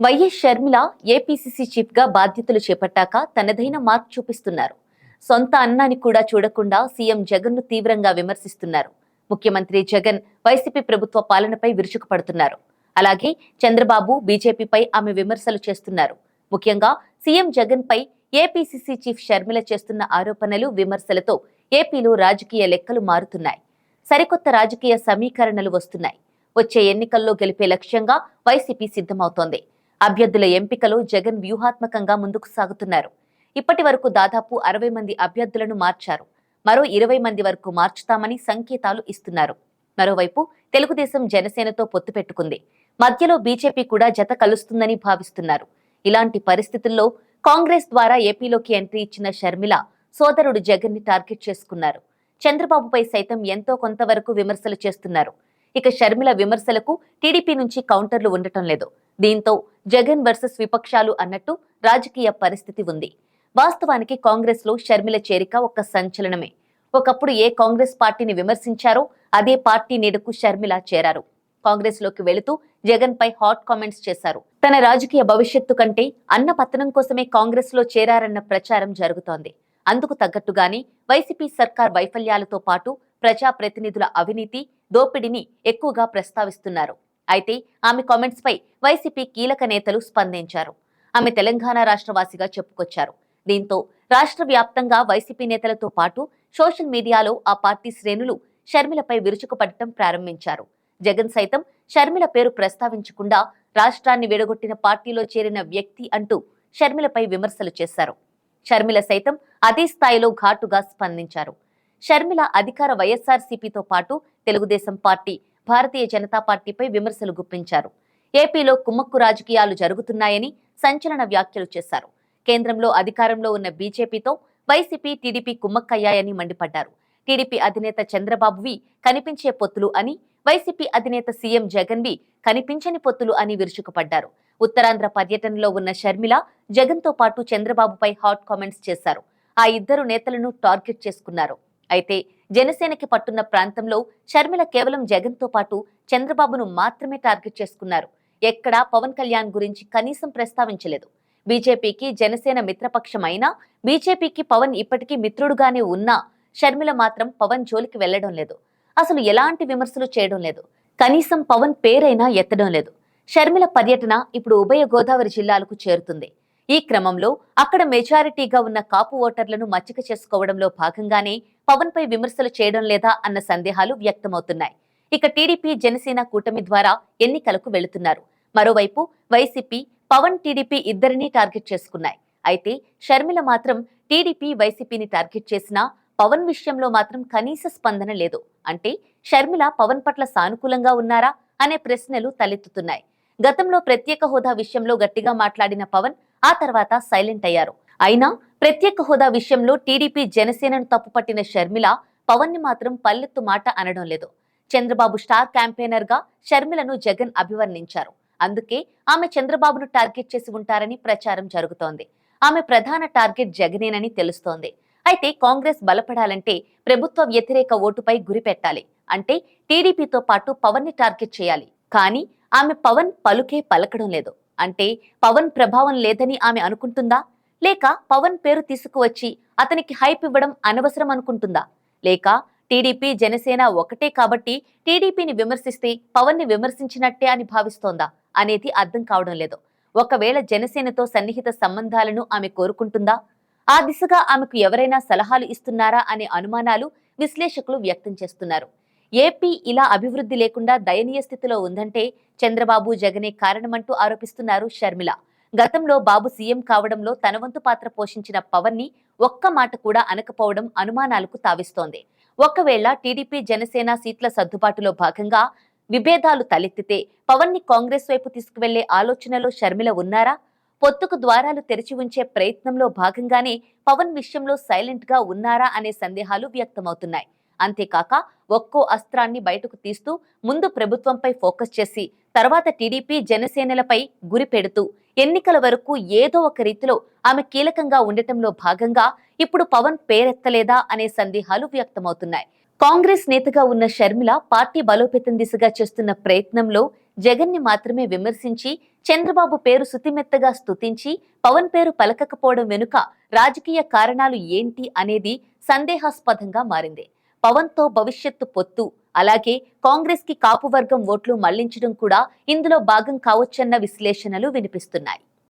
YS Sharmila APCC చీఫ్గా బాధ్యతలు చేపట్టాక తనదైన మార్క్ చూపిస్తున్నారు. సొంత అన్నాన్ని కూడా చూడకుండా సీఎం జగన్ను తీవ్రంగా విమర్శిస్తున్నారు. ముఖ్యమంత్రి జగన్ వైసీపీ ప్రభుత్వ పాలనపై విరుచుకుపడుతున్నారు. అలాగే చంద్రబాబు బీజేపీపై ఆమె విమర్శలు చేస్తున్నారు. ముఖ్యంగా సీఎం జగన్ పై ఏపీసీసీ చీఫ్ షర్మిల చేస్తున్న ఆరోపణలు విమర్శలతో ఏపీలో రాజకీయ లెక్కలు మారుతున్నాయి. సరికొత్త రాజకీయ సమీకరణలు వస్తున్నాయి. వచ్చే ఎన్నికల్లో గెలిపే లక్ష్యంగా వైసీపీ సిద్ధమవుతోంది. అభ్యర్థుల ఎంపికలో జగన్ వ్యూహాత్మకంగా ముందుకు సాగుతున్నారు. ఇప్పటి వరకు దాదాపు అరవై మంది అభ్యర్థులను మార్చారు. మరో ఇరవై మంది వరకు మార్చుతామని సంకేతాలు ఇస్తున్నారు. మరోవైపు తెలుగుదేశం జనసేనతో పొత్తు పెట్టుకుంది. మధ్యలో బీజేపీ కూడా జత కలుస్తుందని భావిస్తున్నారు. ఇలాంటి పరిస్థితుల్లో కాంగ్రెస్ ద్వారా ఏపీలోకి ఎంట్రీ ఇచ్చిన షర్మిల సోదరుడు జగన్ని టార్గెట్ చేసుకున్నారు. చంద్రబాబుపై సైతం ఎంతో కొంతవరకు విమర్శలు చేస్తున్నారు. ఇక షర్మిల విమర్శలకు టీడీపీ నుంచి కౌంటర్లు ఉండటం లేదు. దీంతో జగన్ వర్సెస్ విపక్షాలు అన్నట్టు రాజకీయ పరిస్థితి ఉంది. వాస్తవానికి కాంగ్రెస్లో షర్మిల చేరిక ఒక సంచలనమే. ఒకప్పుడు ఏ కాంగ్రెస్ పార్టీని విమర్శించారో అదే పార్టీ నేడుకు షర్మిల చేరారు. కాంగ్రెస్లోకి వెళుతూ జగన్ పై హాట్ కామెంట్స్ చేశారు. తన రాజకీయ భవిష్యత్తు కంటే అన్న పతనం కోసమే కాంగ్రెస్లో చేరారన్న ప్రచారం జరుగుతోంది. అందుకు తగ్గట్టుగానే వైసీపీ సర్కార్ వైఫల్యాలతో పాటు ప్రజాప్రతినిధుల అవినీతి దోపిడీని ఎక్కువగా ప్రస్తావిస్తున్నారు. అయితే ఆమె కామెంట్స్ పై వైసీపీ కీలక నేతలు స్పందించారు. ఆమె తెలంగాణ రాష్ట్రవాసిగా చెప్పుకొచ్చారు. దీంతో రాష్ట్ర వ్యాప్తంగా వైసీపీ నేతలతో పాటు సోషల్ మీడియాలో ఆ పార్టీ శ్రేణులు షర్మిలపై విరుచుకుపడటం ప్రారంభించారు. జగన్ సైతం షర్మిల పేరు ప్రస్తావించకుండా రాష్ట్రాన్ని విడగొట్టిన పార్టీలో చేరిన వ్యక్తి అంటూ షర్మిలపై విమర్శలు చేశారు. షర్మిల సైతం అదే స్థాయిలో ఘాటుగా స్పందించారు. షర్మిల అధికార వైఎస్ఆర్సీపీతో పాటు తెలుగుదేశం పార్టీ భారతీయ జనతా పార్టీపై విమర్శలు గుప్పించారు. ఏపీలో కుమ్మక్కు రాజకీయాలు జరుగుతున్నాయని సంచలన వ్యాఖ్యలు చేశారు. కేంద్రంలో అధికారంలో ఉన్న బీజేపీతో వైసీపీ టీడీపీ కుమ్మక్కయ్యాయని మండిపడ్డారు. టీడీపీ అధినేత చంద్రబాబువి కనిపించే పొత్తులు అని వైసీపీ అధినేత సీఎం జగన్ వి కనిపించని పొత్తులు అని విరుచుకుపడ్డారు. ఉత్తరాంధ్ర పర్యటనలో ఉన్న షర్మిల జగన్తో పాటు చంద్రబాబుపై హాట్ కామెంట్స్ చేశారు. ఆ ఇద్దరు నేతలను టార్గెట్ చేసుకున్నారు. అయితే జనసేనకి పట్టున్న ప్రాంతంలో షర్మిల కేవలం జగన్తో పాటు చంద్రబాబును మాత్రమే టార్గెట్ చేసుకున్నారు. ఎక్కడా పవన్ కళ్యాణ్ గురించి కనీసం ప్రస్తావించలేదు. బీజేపీకి జనసేన మిత్రపక్షం అయినా బీజేపీకి పవన్ ఇప్పటికీ మిత్రుడుగానే ఉన్నా షర్మిల మాత్రం పవన్ జోలికి వెళ్ళడం లేదు. అసలు ఎలాంటి విమర్శలు చేయడం లేదు. కనీసం పవన్ పేరైనా ఎత్తడం లేదు. షర్మిల పర్యటన ఇప్పుడు ఉభయ గోదావరి జిల్లాలకు చేరుతుంది. ఈ క్రమంలో అక్కడ మెజారిటీగా ఉన్న కాపు ఓటర్లను మచ్చిక చేసుకోవడంలో భాగంగానే పవన్ పై విమర్శలు చేయడం లేదా అన్న సందేహాలు వ్యక్తమవుతున్నాయి. ఇక టీడీపీ జనసేన కూటమి ద్వారా ఎన్నికలకు వెళుతున్నారు. మరోవైపు వైసీపీ పవన్ టీడీపీ ఇద్దరినీ టార్గెట్ చేసుకున్నాయి. అయితే షర్మిల మాత్రం టీడీపీ వైసీపీని టార్గెట్ చేసినా పవన్ విషయంలో మాత్రం కనీస స్పందన లేదు. అంటే షర్మిల పవన్ పట్ల సానుకూలంగా ఉన్నారా అనే ప్రశ్నలు తలెత్తుతున్నాయి. గతంలో ప్రత్యేక హోదా విషయంలో గట్టిగా మాట్లాడిన పవన్ ఆ తర్వాత సైలెంట్ అయ్యారు. అయినా ప్రత్యేక హోదా విషయంలో టీడీపీ జనసేనను తప్పుపట్టిన షర్మిల పవన్ని మాత్రం పల్లెత్తు మాట అనడం లేదు. చంద్రబాబు స్టార్ క్యాంపెయినర్గా షర్మిలను జగన్ అభివర్ణించారు. అందుకే ఆమె చంద్రబాబును టార్గెట్ చేసి ఉంటారని ప్రచారం జరుగుతోంది. ఆమె ప్రధాన టార్గెట్ జగనేనని తెలుస్తోంది. అయితే కాంగ్రెస్ బలపడాలంటే ప్రభుత్వ వ్యతిరేక ఓటుపై గురిపెట్టాలి అంటే టీడీపీతో పాటు పవన్ని టార్గెట్ చేయాలి. కానీ ఆమె పవన్ పలుకే పలకడం లేదు. అంటే పవన్ ప్రభావం లేదని ఆమె అనుకుంటుందా? లేక పవన్ పేరు తీసుకువచ్చి అతనికి హైప్ ఇవ్వడం అనవసరం అనుకుంటుందా? లేక టీడీపీ జనసేన ఒకటే కాబట్టి టీడీపీని విమర్శిస్తే పవన్ని విమర్శించినట్టే అని భావిస్తోందా అనేది అర్థం కావడం లేదు. ఒకవేళ జనసేనతో సన్నిహిత సంబంధాలను ఆమె కోరుకుంటుందా? ఆ దిశగా ఆమెకు ఎవరైనా సలహాలు ఇస్తున్నారా అనే అనుమానాలు విశ్లేషకులు వ్యక్తం చేస్తున్నారు. ఏపీ ఇలా అభివృద్ధి లేకుండా దయనీయ స్థితిలో ఉందంటే చంద్రబాబు జగనే కారణమంటూ ఆరోపిస్తున్నారు షర్మిల. గతంలో బాబు సీఎం కావడంలో తన వంతు పాత్ర పోషించిన పవన్ని ఒక్క మాట కూడా అనకపోవడం అనుమానాలకు తావిస్తోంది. ఒకవేళ టీడీపీ జనసేన సీట్ల సర్దుబాటులో భాగంగా విభేదాలు తలెత్తితే పవన్ని కాంగ్రెస్ వైపు తీసుకువెళ్ళే ఆలోచనలో షర్మిల ఉన్నారా? పొత్తుకు ద్వారాలు తెరిచి ఉంచే ప్రయత్నంలో భాగంగానే పవన్ విషయంలో సైలెంట్గా ఉన్నారా అనే సందేహాలు వ్యక్తమవుతున్నాయి. అంతేకాక ఒక్కో అస్త్రాన్ని బయటకు తీస్తూ ముందు ప్రభుత్వంపై ఫోకస్ చేసి తర్వాత టీడీపీ జనసేనలపై గురి పెడుతూ ఎన్నికల వరకు ఏదో ఒక రీతిలో ఆమె కీలకంగా ఉండటంలో భాగంగా ఇప్పుడు పవన్ పేరెత్తలేదా అనే సందేహాలు వ్యక్తమవుతున్నాయి. కాంగ్రెస్ నేతగా ఉన్న షర్మిల పార్టీ బలోపేతం దిశగా చేస్తున్న ప్రయత్నంలో జగన్ని మాత్రమే విమర్శించి చంద్రబాబు పేరు సుతిమెత్తగా స్తుతించి పవన్ పేరు పలకకపోవడం వెనుక రాజకీయ కారణాలు ఏంటి అనేది సందేహాస్పదంగా మారింది. పవన్తో భవిష్యత్తు పొత్తు అలాగే కాంగ్రెస్కి కాపు వర్గం ఓట్లు మళ్ళించడం కూడా ఇందులో భాగం కావచ్చన్న విశ్లేషణలు వినిపిస్తున్నాయి.